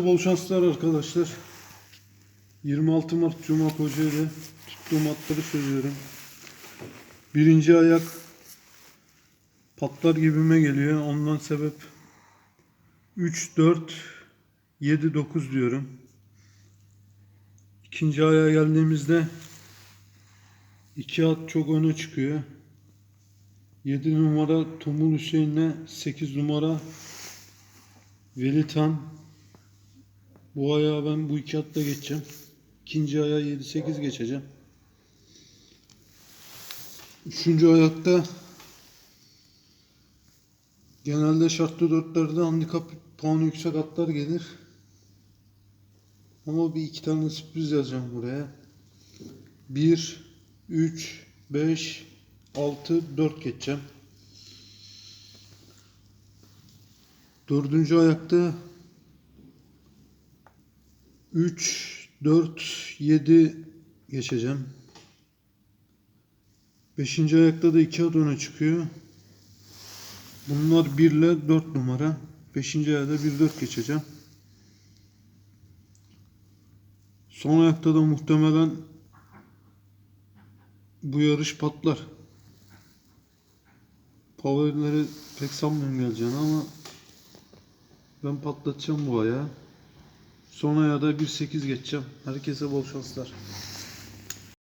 Bol şanslar arkadaşlar. 26 Mart Cuma Kocaeli'de tuttuğum atları söylüyorum. Birinci ayak patlar gibime geliyor. Ondan sebep 3, 4, 7, 9 diyorum. İkinci ayağa geldiğimizde iki at çok öne çıkıyor. 7 numara Tumul Hüseyin'le 8 numara Velitan bu ayağı ben bu iki atla geçeceğim. İkinci ayağı 7-8 geçeceğim. Üçüncü ayakta genelde şartlı dörtlerde handikap puanı yüksek atlar gelir. Ama bir iki tane sürpriz yazacağım buraya. 1, 3, 5, 6, 4 geçeceğim. Dördüncü ayakta 3, 4, 7 geçeceğim. Beşinci ayakta da 2 at öne çıkıyor. Bunlar 1 ile 4 numara. Beşinci ayakta 1, 4 geçeceğim. Son ayakta da muhtemelen bu yarış patlar. Favorileri pek sanmıyorum geleceğini ama ben patlatacağım bu ayağı. Son ayağa da 1.8 geçeceğim. Herkese bol şanslar.